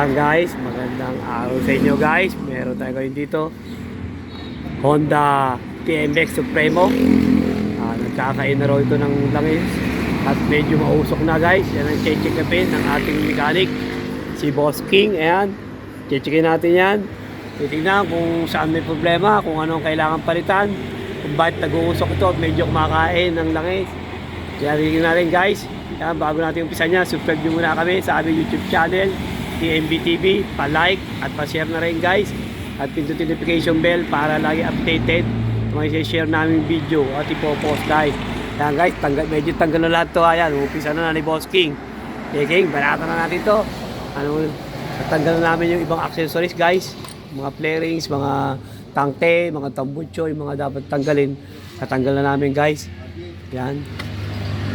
Yan guys, magandang araw sa inyo guys. Meron tayo ngayon dito. Honda TMX Supremo. Ah, nagkakain ito ng langis. At medyo mausok na guys. Yan ang check upin ng ating mechanic. Si Boss King. Ayan. Checkin natin yan. Titignan kung saan may problema, kung anong kailangan palitan, kung bakit nag-uusok ito at medyo kumakain ng langis. Kaya tingnan natin guys. Kaya bago natin umpisa niya, subscribe nyo muna kami sa aming YouTube channel, TMB TV. Pa-like at pa-share na rin guys. At pindutin notification bell para lagi updated mga share namin video at ipopost guys. Kaya guys, tanggal, medyo tanggal na lahat to. Ayan, umpisa na na ni Boss King. Okay, King, banata na natin to. Ano, natanggal na namin yung ibang accessories guys. Mga flarings, mga tangke, mga tambucho, yung mga dapat tanggalin. Natanggal na namin guys. Yan.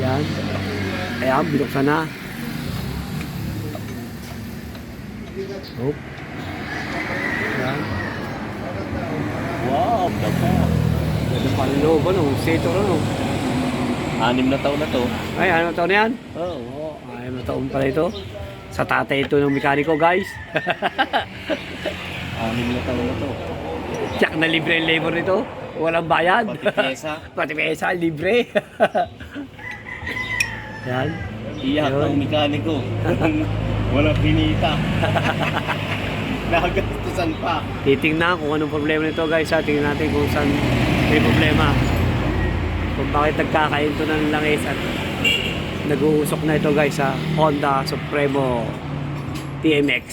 Yan. Ayan, binuksan na. Oh. Yan. Wow, ganda. Ganda pa rin loob, ano? Seto rin, no? Anim na taon na to. Ay, ano taon na yan? Oo. Oh, Ay, ano taon pala ito? Sa tatay ito ng mekaniko, guys. Anim na taon na to. Tsak na libre ang labor nito. Walang bayad. Pati pyesa. Pati pyesa, libre. yan. Iyak ang mekaniko. Walang pinita. Nakagastusan pa. Titingnan kung anong problema nito, guys. Ha? Tingnan natin kung saan may problema. Kung bakit nagkakain to ng langis at nag-uusok na ito, guys, sa Honda Supremo TMX.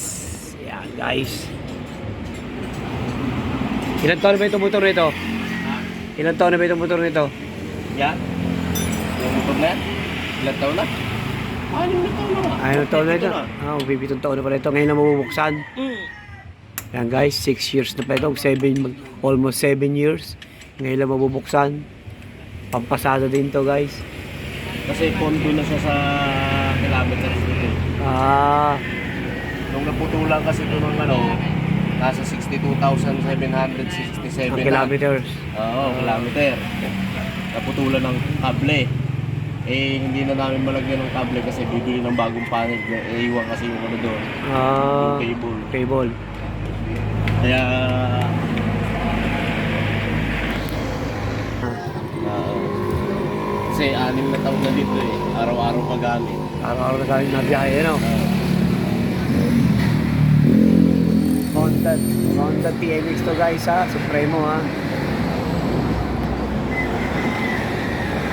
Yan, guys. Ilan taon na ba itong motor nito? Ilan taon na ba itong motor nito? Yan. Yung motor na yan. Ilan taon na? Anim na taon na. Ay, ilang taon na ito? Ah, oh, bibitong taon na pala ito. Ngayon na mabubuksan. Mm. Yan guys, 6 years na pa ito. Seven, almost 7 years. Ngayon lang mabubuksan. Pampasada din to guys. Kasi pondo na siya sa kilometers nito. Ah, Nung naputulan kasi ito ng ano, nasa 62,767 ang na. kilometers. Oo, kilometer. Naputulan ng kable. Eh, hindi na namin malagyan ng kable kasi bibili ng bagong panel. Eh, iwan kasi yung ano doon, Ah, yung cable. cable. Kaya, oo. kasi anim na taon na dito eh. Araw-araw pagamit. Araw-araw na tayo nabiyahe, ano? Oo. Honda, Honda TMX to guys ha, Supremo ha.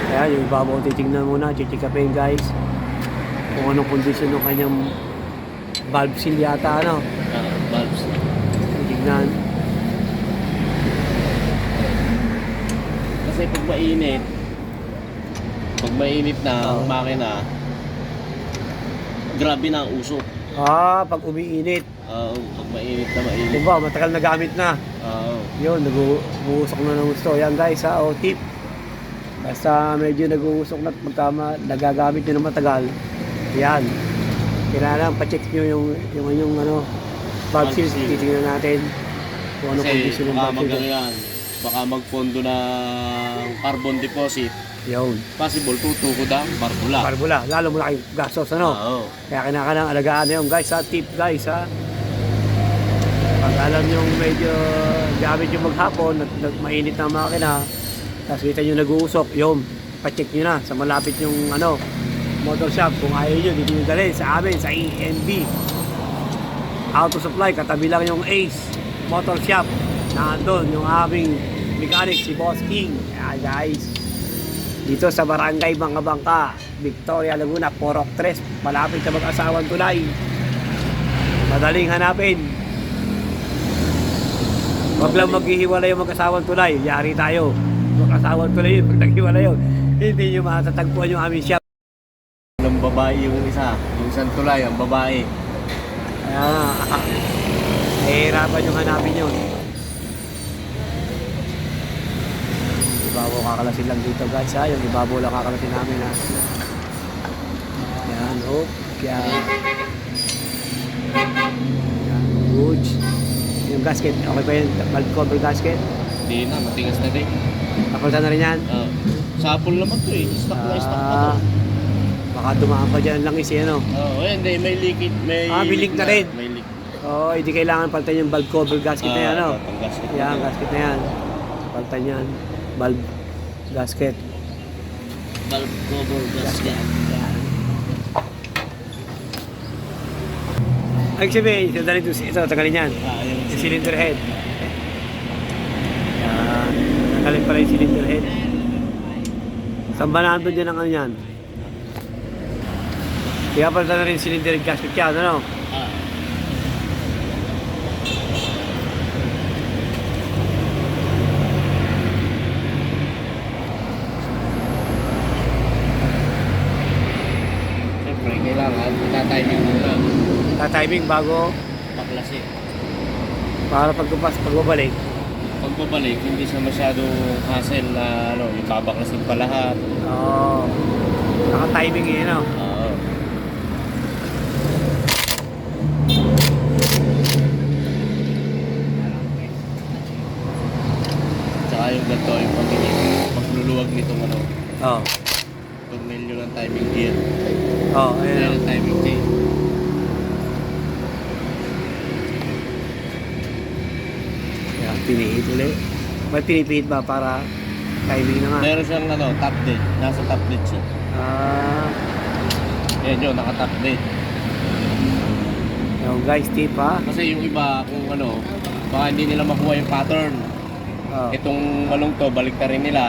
Kaya yung ibabaw titignan muna, chichikapin guys. Kung anong kondisyon ng kanyang valve seal yata ano. Ah, valves. Titignan. Kasi pag mainit, pag mainit na ang Oo. makina, grabe na ang usok. Ah, pag umiinit. Oo, pag mainit na mainit. Diba, matagal na gamit na. Oo. Yun, nag-uusok na ng gusto. Yan guys ha, o tip. Basta medyo nag-uusok na at magkama, nagagamit nyo na matagal. Yan. Kailangan pa-check nyo yung, yung, yung ano, valve seal. Valve seal. Titingnan natin kung ano condition ng baka valve mag seal. ano yan, baka magpondo ng carbon deposit. Yun. Possible tutukod ang barbula. Barbula, lalo malaki gastos, ano? Oo. Kaya kinakailangan alagaan na yun guys ha, tip guys ha. Pag alam nyo medyo gamit yung maghapon, at mainit na makina, tapos kita nyo nag-uusok, yun, pacheck nyo na sa malapit yung ano, motor shop. Kung ayaw nyo, dito nyo dalhin sa amin, sa ENB. Auto Supply, katabi lang yung Ace Motor Shop. Nandun yung aming mechanic, si Boss King. Kaya guys, dito sa Barangay Mga Bangka, Victoria, Laguna, Porok 3, malapit sa mag-asawang tulay. Madaling hanapin. Huwag lang maghihiwalay yung mag-asawang tulay. Yari tayo. Mag-asawang tulay yun. Pag naghiwalay yun, hindi nyo matatagpuan yung aming shop. Ng babae yung isa, yung isang tulay, ang babae. Kaya nahihirapan yung hanapin yun. Ibabaw kakalasin lang dito guys ha. Yung ibabaw lang kakalasin namin ha. Yan, oh. Yan, good. Yung gasket, okay ba yun? Valve cover gasket? Hindi na, matigas na din. Kapalitan na rin yan? Oo. Sa Apple naman to eh. Stock na stock pa to. Ah, baka dumaan pa dyan lang isi ano. Oo, oh, hindi, may leakage, may Ah, may leak na rin. May leak Oo, hindi kailangan palitan yung valve cover gasket na yan, ano? Ah, pang gasket. Yan, gasket na yan. Palitan yan. Valve gasket. Valve cover gasket. Yan. Ay, sabihin, ito, ito, tagalin yan. Ah, Yung cylinder head. Tagalin pala yung cylinder head. Saan ba nandun dyan ang ano yan? Kaya palitan na rin yung cylinder head gasket yan, ano? Ah. Siyempre, kailangan itatiming muna. Tatiming bago Paklase. para pagkupas, pagbabalik. Pabalik, hindi siya masyadong hassle na ano, yung babaklasin pa lahat. Oo. Naka-timing yun, ano? Oo. Tsaka yung ganito, yung pagiging pagluluwag nitong ano, Oo. tornilyo ng timing gear. Oo, Ayan ayun. ang timing chain. Kaya pinihit ulit. Ba't pinipihit ba para timing na nga? Meron siyang ano, top dead. Nasa top dead siya. Ah, Ayan yun, naka top dead. yung guys, tip ha? Kasi yung iba, kung ano, baka hindi nila makuha yung pattern. Oo. Itong malong to, balik na rin nila.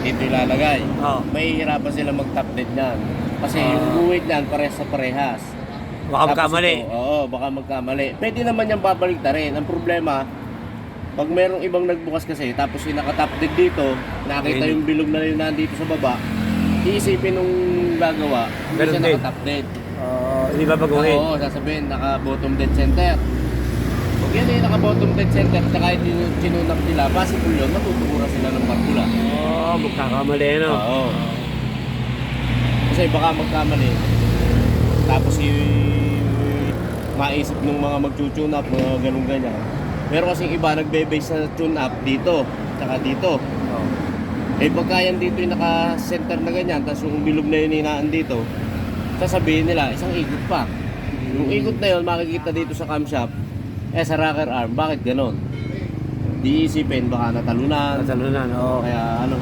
Dito ilalagay. Oo. May hirapan sila mag-top dead niyan. Kasi Ah. yung guhit niyan, parehas sa parehas. Baka Tapos magkamali. ito, oo, baka magkamali. Pwede naman yung babalik na rin. Ang problema, pag merong ibang nagbukas kasi, tapos yung naka-top dead dito, nakita yung bilog na yun nandito sa baba, iisipin nung gagawa, hindi Meron siya din. naka-top dead. Oo, hindi ba baguhin? Oo, sasabihin, naka-bottom dead center. Pag yan eh, naka-bottom dead center, tsaka hindi sinunap nila, possible yun, matuturo sila ng barbula. Oo, magkakamali, no? Oo. Kasi baka magkamali. Tapos yung maisip ng mga mag-tune up, mga ganun ganyan. Meron kasing iba nagbe-base sa tune up dito, tsaka dito. Oo. Eh pagka yan dito yung naka-center na ganyan, tapos yung bilog na yun hinaan dito, sasabihin nila, isang ikot pa. Yung ikot na yun, makikita dito sa camshaft, eh sa rocker arm, bakit ganon? Di isipin, baka natalunan, Natalunan, oo. kaya ano.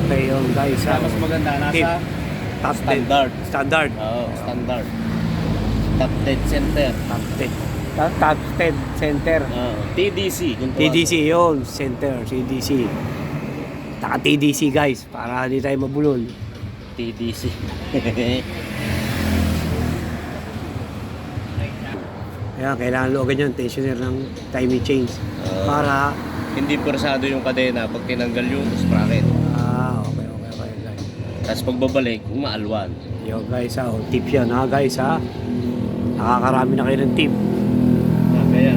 Okay yun, guys. ha? Tapos maganda, Tip. nasa Top 10. standard. Standard. Oo, standard. Top dead center. Top 10. 10 center. Oo, TDC. kung tawagin. TDC yun, center, TDC. Taka TDC guys, para hindi tayo mabulol. TDC. Kaya kailangan luogan yun, tensioner ng timing change. Oo. Para, Hindi persado yung kadena pag tinanggal yung sprocket. ah, okay, okay, okay, guys. Tapos pagbabalik, umaalwan. Yo guys ha, oh, tip yan ha guys ha. Nakakarami na kayo ng tip. Ah, Kaya.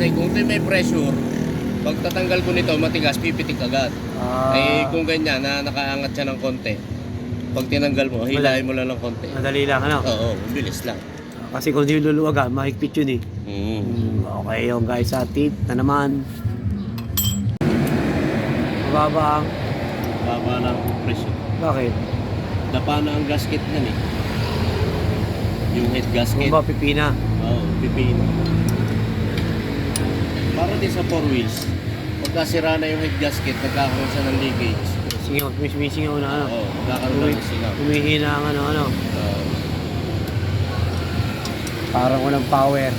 Kasi kung may pressure, pag tatanggal ko nito, matigas, pipitik agad. Ah, eh kung ganyan, na nakaangat siya ng konti, pag tinanggal mo, hilahin mo lang ng konti. madali lang ano. Oo, bilis lang. Kasi kung di luluwagan, mahigpit yun eh. Mm. Hmm, okay yung guys ha, tip na naman. Mababa ang, Baba lang ang pressure. bakit? Dapa na ang gasket nan eh. Yung head gasket. Kung ba pipina? Oo, pipin. Din sa four wheels. Pagka sira na yung head gasket, nagkakaroon siya ng leakage. Singaw, sumisingaw na ano. Oo, nagkakaroon Umi, ng singaw. umihina ang ano ano. Oo. Parang walang power.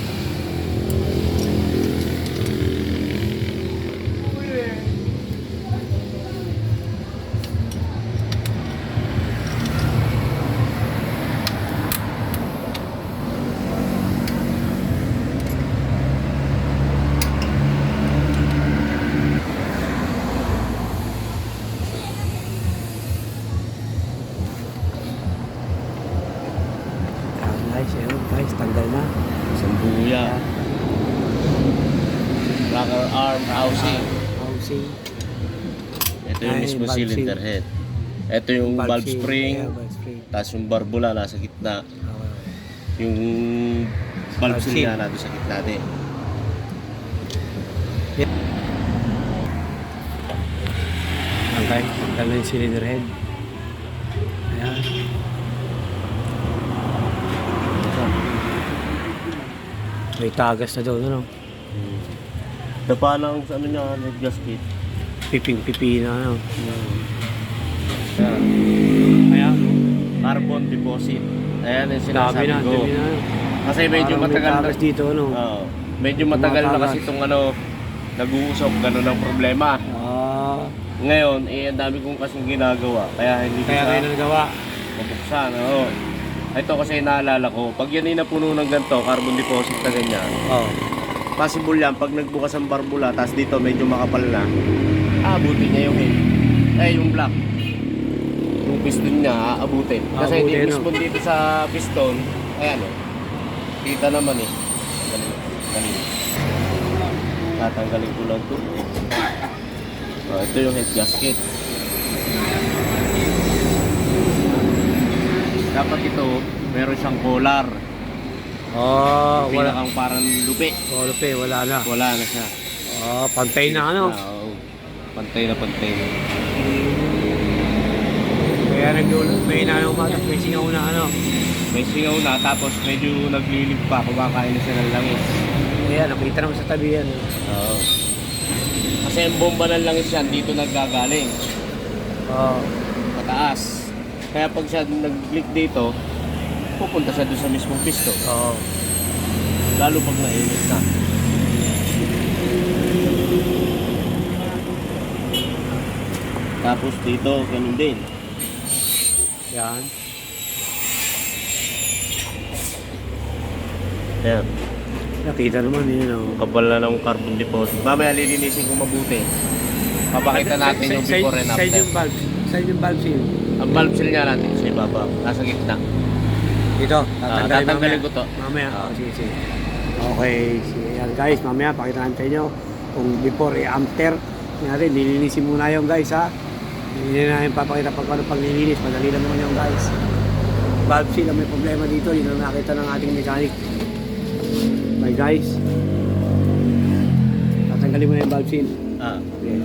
Ah, guys, ayun guys, tanggal na. Isang buya. Rocker arm housing. Housing. Ito yung Ay, mismo valve cylinder seal. head. Ito yung valve seal. spring. Yeah, valve spring. Tapos yung barbula nasa gitna. Okay. Yung valve Valve seal niya nandun sa gitna din. Okay, tanggal na yung cylinder head. Ayan. May tagas na doon, ano? Dapa lang sa ano niya, head gasket. Piping-pipi na, ano? Ayan. Kaya, no? Carbon deposit. Ayan yung Dami sinasabi na, ko. dami na. Kasi medyo Parang may matagal na. tagas dito, ano? Oo. medyo matagal na kasi itong ano, nag-uusok, ganun ang problema. Ah, Ngayon, eh, ang dami kong kasing ginagawa. Kaya hindi ko kaya siya kayo na nagawa. mabuksan. Oo. Ito kasi naalala ko, pag yan ay napuno ng ganito, carbon deposit na ganyan, Oo. possible yan, pag nagbukas ang barbula, tapos dito medyo makapal na, aabutin niya yung head. Eh, yung black. Yung piston niya, aabutin. Kasi Aabutin, no? piston dito sa piston, ayan o. Kita naman eh. Galing. Tatanggalin ko lang to. Oh, ito yung head gasket. Dapat ito, meron siyang collar. Oh, wala. Pinakang parang lupi. Oh, lupi, wala na. Wala na siya. Oh, pantay na, ano? Oo. Pantay na pantay. Kaya nagdulo, may inanong matak, may singaw na, ano? May singaw na tapos medyo naglilip pa, kumakain na siya ng langis. Kaya, nakita naman sa tabi yan. Oo. Kasi ang bomba ng langis yan, dito naggagaling. Oo. Pataas. Kaya pag siya nag-click dito, pupunta siya doon sa mismong piston. Oo. Lalo pag nainit na. Tapos dito, ganun din. Yan. Ayan. Nakita naman yun, oh. Kapal na ng carbon deposit. Mamaya lilinisin ko mabuti. Papakita natin yung Side- before and Side after. yung valve. Side yung valve seal. Ang valve seal niya natin sa ibaba. Nasa gitna. Dito, Ah, tatanggalin tatanggalin mamaya. ko to. Mamaya, Ah. oh, sige, sige. Okay, sige. Yan, guys, mamaya pakita natin sa inyo kung before e after natin, nilinisin muna yung guys, ha? Hindi na namin papakita pag ano pag nilinis. Madali lang naman yung guys. Valve seal ang may problema dito. Yun ang nakita ng ating mechanic. Bye guys. Tatanggalin mo na yung valve seal. Ah. Okay.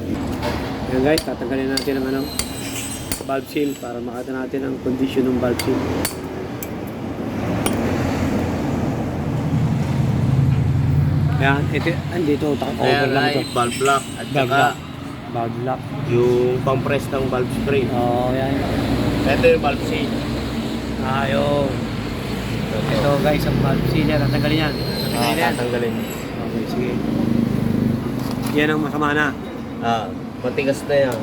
Yan guys, tatanggalin natin ang ano, valve seal para makita natin ang condition ng valve seal. Yan, ito, andito, ta- over Ayan lang ay ito. valve lock at saka. Valve lock. yung pang-press ng valve spring. Oo, oh, yan. Ito yung valve seal. Ayun. Ito guys, ang valve seal yan, tatanggalin yan. Ah, Tatanggalin yan. tatanggalin. Okay, sige. Yan ang masama na. Ah, matigas na yan.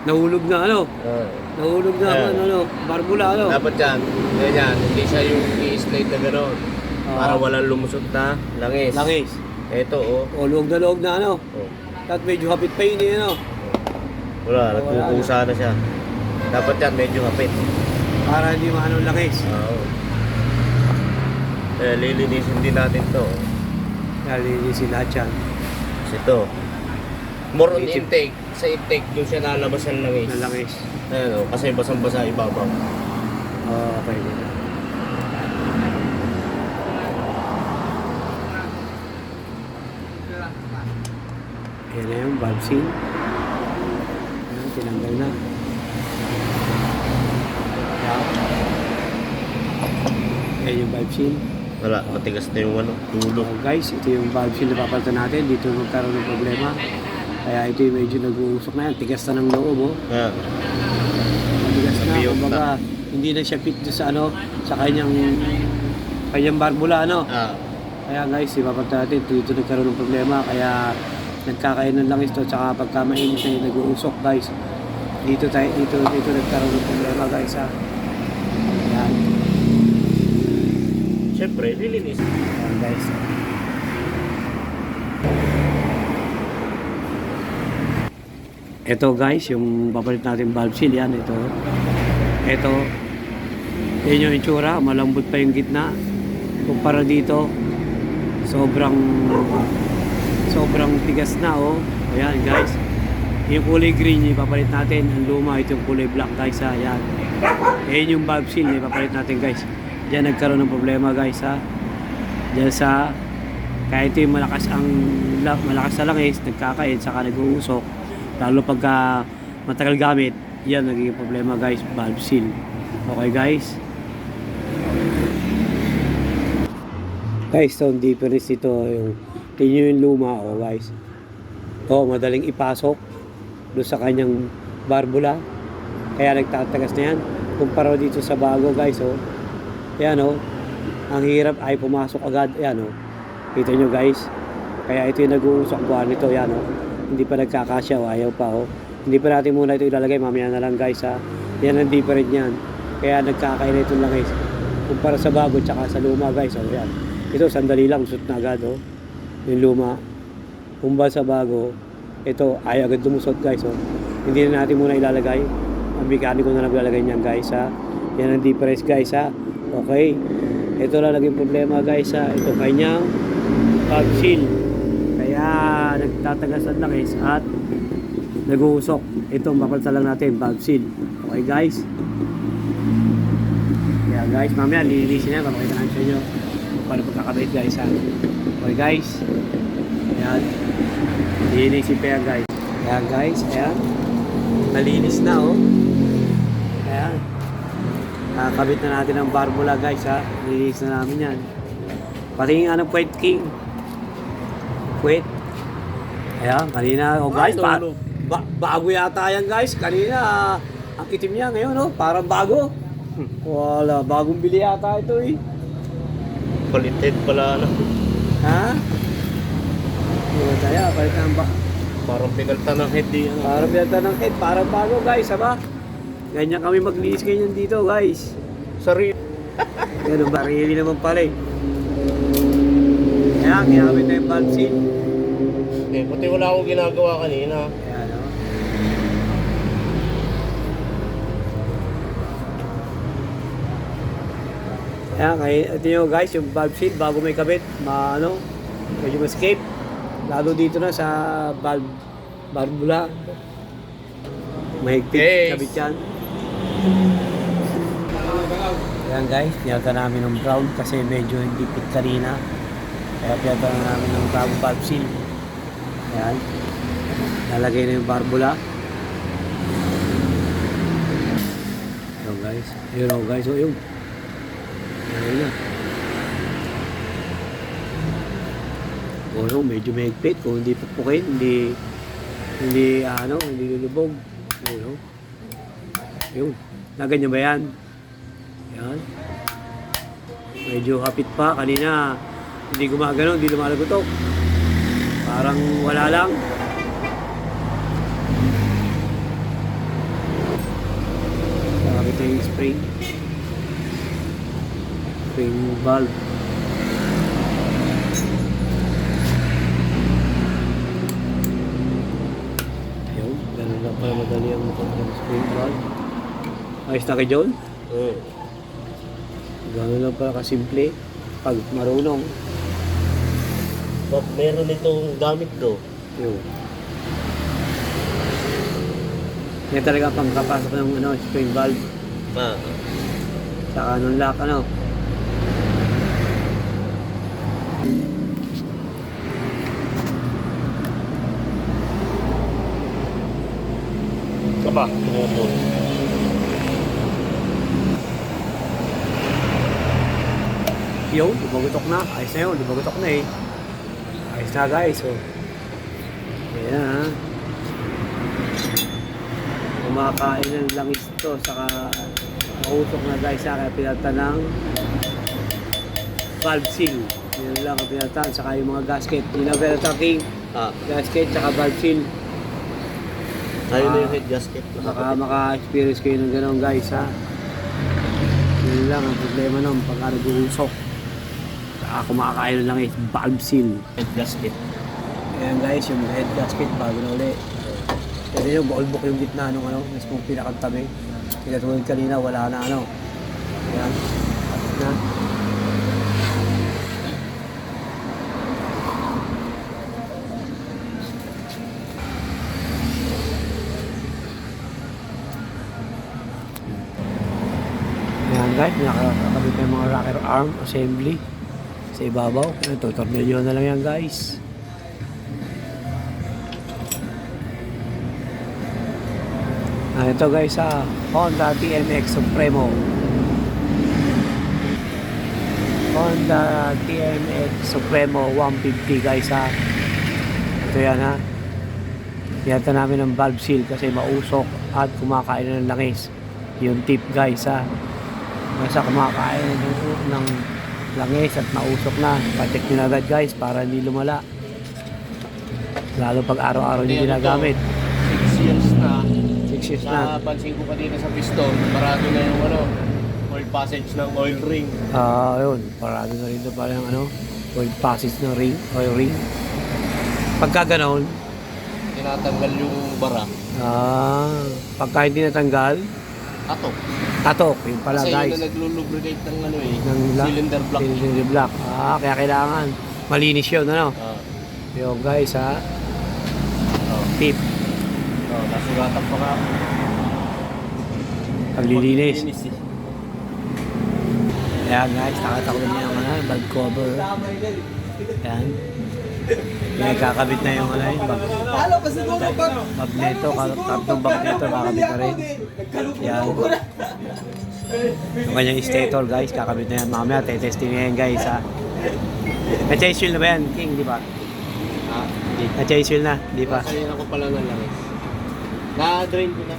Nahulog na ano? Ah. Nahulog na Ayan. ano, ano, barbula ano? Dapat yan, ganyan, hindi siya yung i-slide na gano'n. Oo. Para walang lumusot na langis. Langis. Ito, oh. O, luwag na luwag na ano. oh. At medyo hapit pa yun eh, ano. Wala, Wala nagkukusa na siya. Dapat yan, medyo hapit. Para hindi maano langis. Oo. Eh, lilinisin din natin to. Nalilisi lahat yan. Kasi ito. More on intake. Sa intake, doon siya lalabas ang langis. Na langis. Ayan o, kasi basang-basa ibabaw. Oo, okay. Ayan na yung valve seal. Ayan, tinanggal na. Ayan. Ayan yung valve seal. Wala, matigas na yung ano, dulo. So guys, ito yung valve seal na papalitan natin. Dito magkaroon ng problema. Kaya ito yung medyo nag-uusok na yan. Tigas na ng loob, oh. Ayan. Matigas na. Kumbaga, hindi na siya fit sa ano, sa kanyang kanyang barbula, ano. Ah, Kaya guys, ipapalitan natin. Dito nagkaroon ng problema. Kaya nagkakain ng langis to. Tsaka pagka mainit na yung nag-uusok, guys. Dito tayo, dito, dito nagkaroon ng problema, guys, ha. Ayan. syempre, lilinisin. Ayan, guys. Ito guys, yung papalit natin valve seal yan, ito. Ito, yan yung itsura, malambot pa yung gitna. Kumpara dito, sobrang sobrang tigas na oh. Ayan guys. Yung kulay green yung papalit natin, ang luma ito yung kulay black guys ha. Ayan. Ayan yung valve seal yung papalit natin guys. Diyan nagkaroon ng problema guys ha. Diyan sa kaya ito yung malakas ang la- malakas sa langis, nagkakain, saka nag-uusok. Lalo pagka matagal gamit, yan nagiging problema guys, valve seal. Okay guys? Guys, so difference ito yung tingin yung luma oh guys. Oh, madaling ipasok doon sa kanyang barbula. Kaya nagtatagas na yan. Kumpara dito sa bago guys oh. Ayan oh. Ang hirap ay pumasok agad. Ayan oh. Kita nyo guys. Kaya ito yung nag-uusok buwan nito. Ayan oh. Hindi pa nagkakasya oh. Ayaw pa oh. Hindi pa natin muna ito ilalagay. Mamaya na lang guys ha. Yan ang different yan. Kaya nagkakain ito lang guys. Kumpara sa bago tsaka sa luma guys. Oh, yan. Ito sandali lang. Shoot na agad oh. Yung luma. Kumpara sa bago. Ito ay agad lumusot guys oh. Hindi na natin muna ilalagay. Ang mekaniko na lang ilalagay niyan guys ha. Yan ang difference guys ha. Okay. Ito lang naging problema guys ha. Ito kanyang valve seal. Kaya nagtatagas ang langis at nag-uusok. Ito mapalta lang natin valve seal. Okay guys. Kaya guys, mamaya lilinisin yan. Papakita namin sa inyo kung paano pagkakabit guys ha. Okay guys. Ayan. Lilinisin pa yan guys. Ayan guys. Ayan. Nalinis na oh. Ayan. Kakabit na natin ang barbula guys ha. Nilinis na namin yan. Pati yung ano, puwet king. Puwet. Ayan, kanina. Oh guys, pa, ba- bago yata yan guys. Kanina, ang itim niya ngayon, no? Parang bago. Wala, bagong bili yata ito eh. Qualited pala ano. Ha? Wala kaya, palitan ba? Parang pinalta ng head di ano. Parang pinata ng head, parang bago guys, aba? Ganyan kami maglinis ganyan dito guys. Sorry. Ganun, barili naman pala eh. Kaya, ginamit na yung seal. Eh, pati wala akong ginagawa kanina. Ayan, no? Ayan, kaya ito nyo guys, yung valve seal, bago may kabit, ma, ano, medyo escape. Lalo dito na sa valve, valvula. Mahigpit, Yes. kabit yan. Ayan guys, pinata namin ng brown kasi medyo hindi fit kanina. Kaya pinata na namin ng bagong valve seal. Ayan. Lalagay na yung barbula. Ayun guys. Ayun oh guys. Oh, yun. Ayun na. O no, medyo mahigpit. Kung hindi pupukin, hindi hindi ano, hindi lulubog. Ayun oh. Ayun. Naganyan ba yan? Yan. Medyo hapit pa. Kanina, hindi gumagano, hindi lumalagotok. Parang wala lang. Nakakit na yung spring. Spring valve. Ayun, ganun lang pala madali ang ng spring valve. Ayos na kay John? Hmm. Ganun lang pala kasimple. Pag marunong. Meron itong gamit do. Yun. Yan talaga pang kapasok ng ano, spring valve. Ah. Saka nung lock, ano. Kapa, tumutol. Yo, lumagutok na. Ayos na yun, lumagutok na eh. Ayos na guys, oh. Ayan ha. Kumakain ng langis to, saka mausok na guys ha, kaya pinalta ng valve seal. Yun lang ang pinalta, saka yung mga gasket. Yun ang pinalta king, Ah. gasket, saka valve seal. Ayun na Ah. yung head gasket. Baka maka-experience kayo ng ganun guys ha. Yun lang ang problema nun pagka nag-uusok. Saka kumakain ng langis, valve seal. Head gasket. Ayan guys, yung head gasket bago na uli. Kasi yung ballbook yung gitna nung ano, mismo pinakatabi. Pinatulad kanina, wala na ano. Ayan. Na. Ayan guys, nakakabit na yung mga rocker arm assembly sa ibabaw. Ito, tornilyo na lang yan guys. Ah, ito guys sa ah, Honda TMX Supremo. Honda TMX Supremo 150 guys ha. Ah. Ito yan ha. Ah. Pinata namin ng valve seal kasi mausok at kumakain ng langis. Yung tip guys ha. Ah. Basta kumakain ng, ng langis at mausok na. Pacheck nyo na agad guys para hindi lumala. Lalo pag araw-araw nyo ginagamit. 6 years na. 6 years na. Napansin ko dito sa piston, marado na yung ano, oil passage ng oil ring. Ah, yun. Parado na rin ito parang ano, oil passage ng ring, oil ring. Pagka ganon, Tinatanggal yung bara. ah, pagka hindi natanggal, Ato. Tatok. Yun pala Kasi guys. yun na naglulubricate ng ano eh, Ng cylinder block. Cylinder block. Ah, kaya kailangan malinis yun, ano? Ah, Yung guys, ha, oh, tip, oh, nasuratan pa nga. paglilinis. Paglilinis eh. Ayan guys, nakatakbo niya yung ano, bag cover. Ayan. Pinagkakabit na yung ano, yung bag, Halo pa siguro pag magneto, tatlong bag nito, kakabit na rin. Yan. Yung kanyang stator guys, kakabit na yan. Mamaya, tetesting na yan guys ha. Na-chase wheel na ba yan, King, di ba? Ah, hindi. Na-chase wheel na, di ba? Kanina ko pala na lang. Na-drain ko na.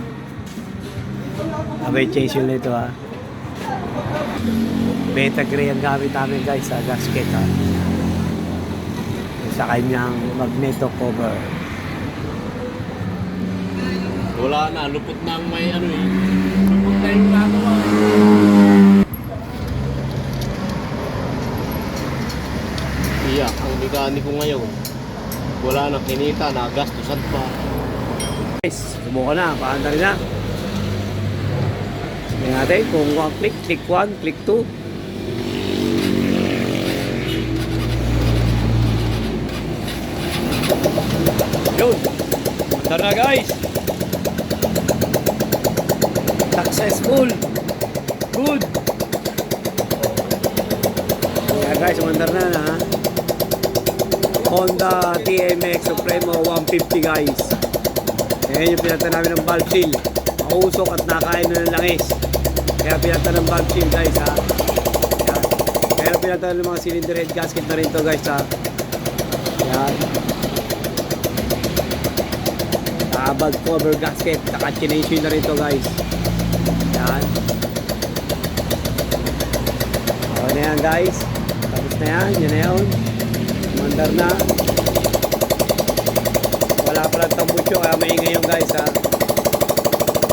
Abay, chase wheel na ito ha. Beta gray ang gamit namin guys sa gasket ha. Sa kanyang magneto cover. Wala na, lupot na ang may ano eh. Lupot na yung nagawa. Iyak, ang mekaniko ngayon. Wala na kinita, nagastusan pa. Guys, subukan na, paanda rin na. Tingnan natin kung click, click 1, click 2. Yun. Tara guys. Successful. Good. Kaya guys, umandar na na. Honda TMX Supremo 150 guys. Ayan yung pinata namin ng valve seal. Mausok at nakain na ng langis. Kaya pinata ng valve seal guys ha. Ayan. Kaya pinata ng mga cylinder head gasket na rin to guys ha. Ayan. Ah, valve cover gasket. Saka chination na rin to guys. Ayan. Okay na yan guys. Tapos na yan. Yan na yun. Mandar na. Wala pala tambutso kaya maingay yung guys ha.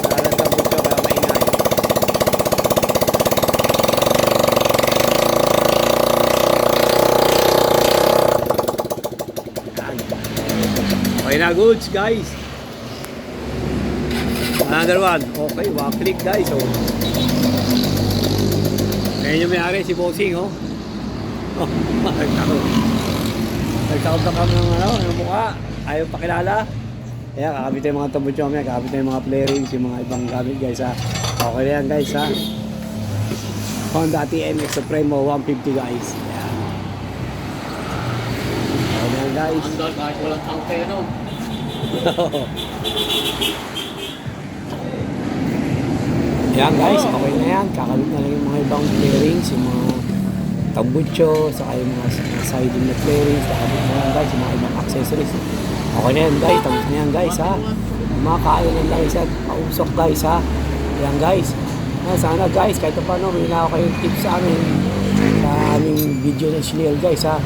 Wala lang tambutso kaya maingay. Yan. Okay na goods guys. Another one. Okay, one click guys. Oh. Ayan yung may-ari si Bossing oh. Oh, nagtakot. Nagtakot na kami ng ano, ng mukha. Ayaw pakilala. Kaya kakabit yung mga tambutso kami, kakabit yung mga flarings, yung mga ibang gamit guys ha. Okay na yan guys ha. Honda TMX Supremo 150 guys. Yan. Okay na yan guys. Dahil kahit walang tangke, no? Yan guys, okay na yan. Kakabit na lang yung mga ibang flarings, yung mga tambucho, saka yung mga siding na flarings, kakabit na yan guys, yung mga ibang accessories. Okay na yan guys, tapos na yan guys ha. Kumakain lang guys at pausok guys ha. Yan guys. Ah, sana guys, kahit pa paano, may na kayong tips sa amin sa aming video ng Schnell guys ha.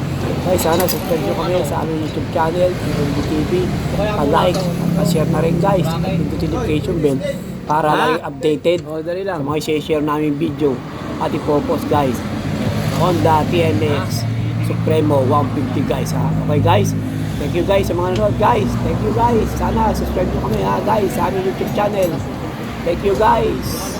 Guys, sana subscribe nyo kami sa aming YouTube channel, Ironby TV. Pa-like, pa-share na rin guys. Pindutin notification bell para lagi updated sa mga share namin video at ipopost guys. Honda TNX Supremo 150 guys ha. Okay guys? Thank you guys sa mga nanonood guys. Thank you guys. Sana subscribe nyo kami ha guys sa aming YouTube channel. Thank you guys.